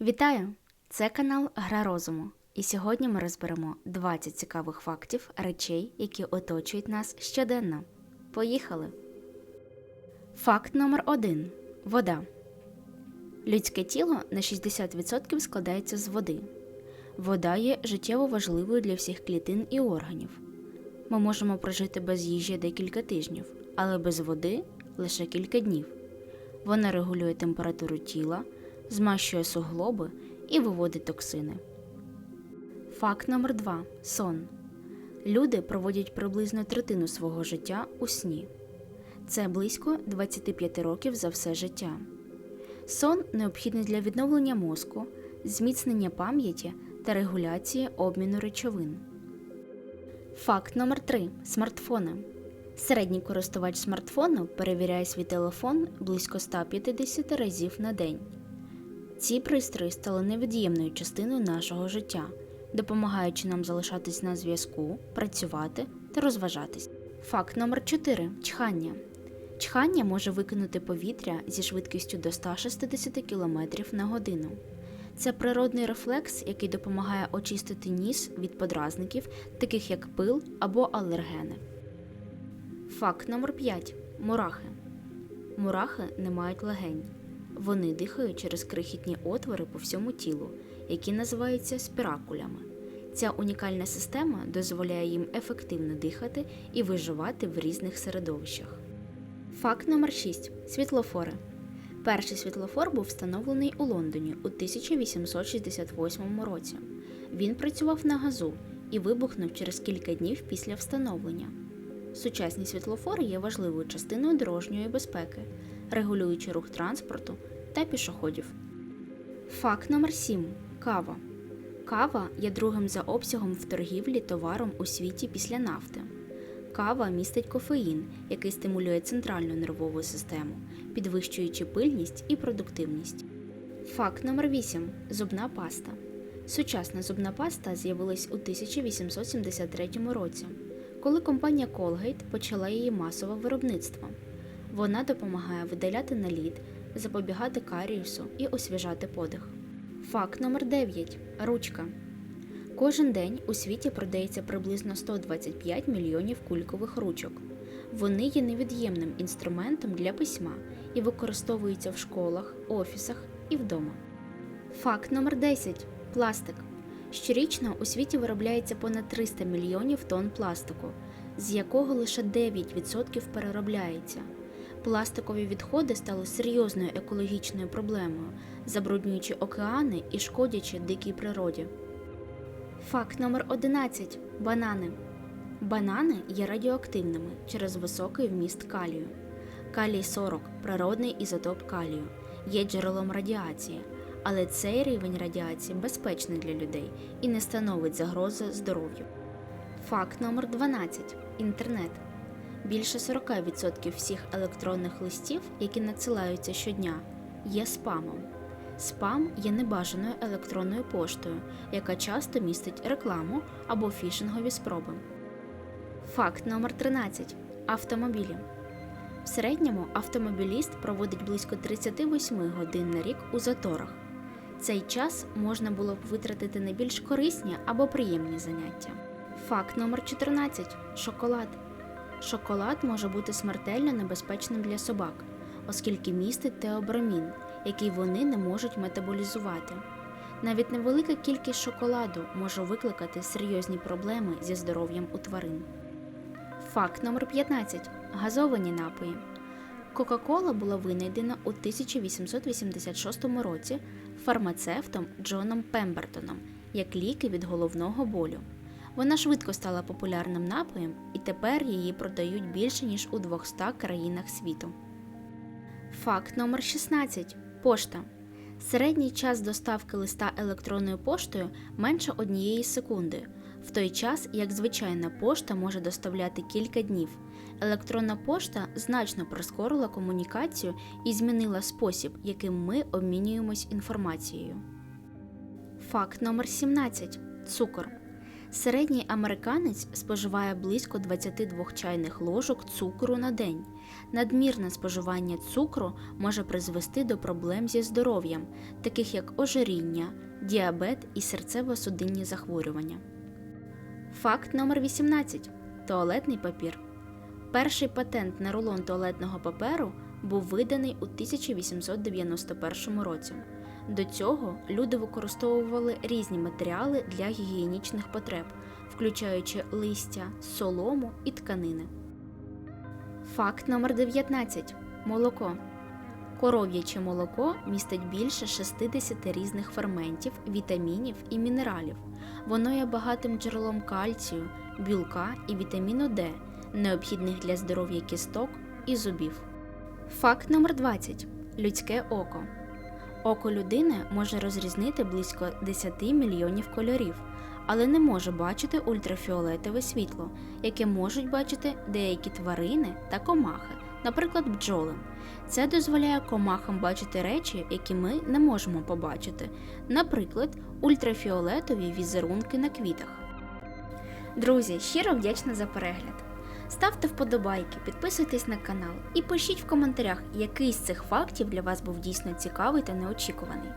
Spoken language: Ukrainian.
Вітаю! Це канал Гра розуму. І сьогодні ми розберемо 20 цікавих фактів речей, які оточують нас щоденно. Поїхали! Факт номер 1 Вода. Людське тіло на 60% складається з води. Вода є життєво важливою для всіх клітин і органів. Ми можемо прожити без їжі декілька тижнів, але без води лише кілька днів. Вона регулює температуру тіла, змащує суглоби і виводить токсини. Факт номер 2 Сон. Люди проводять приблизно третину свого життя у сні. Це близько 25 років за все життя. Сон необхідний для відновлення мозку, зміцнення пам'яті та регуляції обміну речовин. Факт номер 3 Смартфони. Середній користувач смартфону перевіряє свій телефон близько 150 разів на день. Ці пристрої стали невід'ємною частиною нашого життя, допомагаючи нам залишатись на зв'язку, працювати та розважатись. Факт номер 4 чхання. Чхання може викинути повітря зі швидкістю до 160 км на годину. Це природний рефлекс, який допомагає очистити ніс від подразників, таких як пил або алергени. Факт номер 5 Мурахи. Мурахи не мають легень. Вони дихають через крихітні отвори по всьому тілу, які називаються спіракулями. Ця унікальна система дозволяє їм ефективно дихати і виживати в різних середовищах. Факт номер 6 Світлофори. Перший світлофор був встановлений у Лондоні у 1868 році. Він працював на газу і вибухнув через кілька днів після встановлення. Сучасні світлофори є важливою частиною дорожньої безпеки, регулюючи рух транспорту та пішоходів. Факт номер 7 Кава. Кава є другим за обсягом в торгівлі товаром у світі після нафти. Кава містить кофеїн, який стимулює центральну нервову систему, підвищуючи пильність і продуктивність. Факт номер 8 Зубна паста. Сучасна зубна паста з'явилась у 1873 році, коли компанія Colgate почала її масове виробництво. Вона допомагає видаляти наліт, запобігати карієсу і освіжати подих. Факт номер 9 Ручка. Кожен день у світі продається приблизно 125 мільйонів кулькових ручок. Вони є невід'ємним інструментом для письма і використовуються в школах, офісах і вдома. Факт номер 10 Пластик. Щорічно у світі виробляється понад 300 мільйонів тонн пластику, з якого лише 9% переробляється. Пластикові відходи стали серйозною екологічною проблемою, забруднюючи океани і шкодячи дикій природі. Факт номер 11 Банани. Банани є радіоактивними через високий вміст калію. Калій 40 природний ізотоп калію, є джерелом радіації, але цей рівень радіації безпечний для людей і не становить загрози здоров'ю. Факт номер 12 Інтернет. Більше 40% всіх електронних листів, які надсилаються щодня, є спамом. Спам є небажаною електронною поштою, яка часто містить рекламу або фішингові спроби. Факт номер 13 Автомобілі. В середньому автомобіліст проводить близько 38 годин на рік у заторах. Цей час можна було б витратити на більш корисні або приємні заняття. Факт номер 14 Шоколад. Шоколад може бути смертельно небезпечним для собак, оскільки містить теобрамін, який вони не можуть метаболізувати. Навіть невелика кількість шоколаду може викликати серйозні проблеми зі здоров'ям у тварин. Факт номер 15 Газовані напої. Кока-кола була винайдена у 1886 році фармацевтом Джоном Пембертоном як ліки від головного болю. Вона швидко стала популярним напоєм, і тепер її продають більше ніж у 200 країнах світу. Факт номер 16 Пошта. Середній час доставки листа електронною поштою менше однієї секунди, в той час як звичайна пошта може доставляти кілька днів. Електронна пошта значно прискорила комунікацію і змінила спосіб, яким ми обмінюємось інформацією. Факт номер 17 Цукор. Середній американець споживає близько 22 чайних ложок цукру на день. Надмірне споживання цукру може призвести до проблем зі здоров'ям, таких як ожиріння, діабет і серцево-судинні захворювання. Факт номер 18. Туалетний папір. Перший патент на рулон туалетного паперу був виданий у 1891 році. До цього люди використовували різні матеріали для гігієнічних потреб, включаючи листя, солому і тканини. Факт номер 19. Молоко. Коров'яче молоко містить більше 60 різних ферментів, вітамінів і мінералів. Воно є багатим джерелом кальцію, білка і вітаміну Д, необхідних для здоров'я кісток і зубів. Факт номер 20. Людське око. Око людини може розрізнити близько 10 мільйонів кольорів, але не може бачити ультрафіолетове світло, яке можуть бачити деякі тварини та комахи, наприклад, бджоли. Це дозволяє комахам бачити речі, які ми не можемо побачити, наприклад, ультрафіолетові візерунки на квітах. Друзі, щиро вдячна за перегляд. Ставте вподобайки, підписуйтесь на канал і пишіть в коментарях, який з цих фактів для вас був дійсно цікавий та неочікуваний.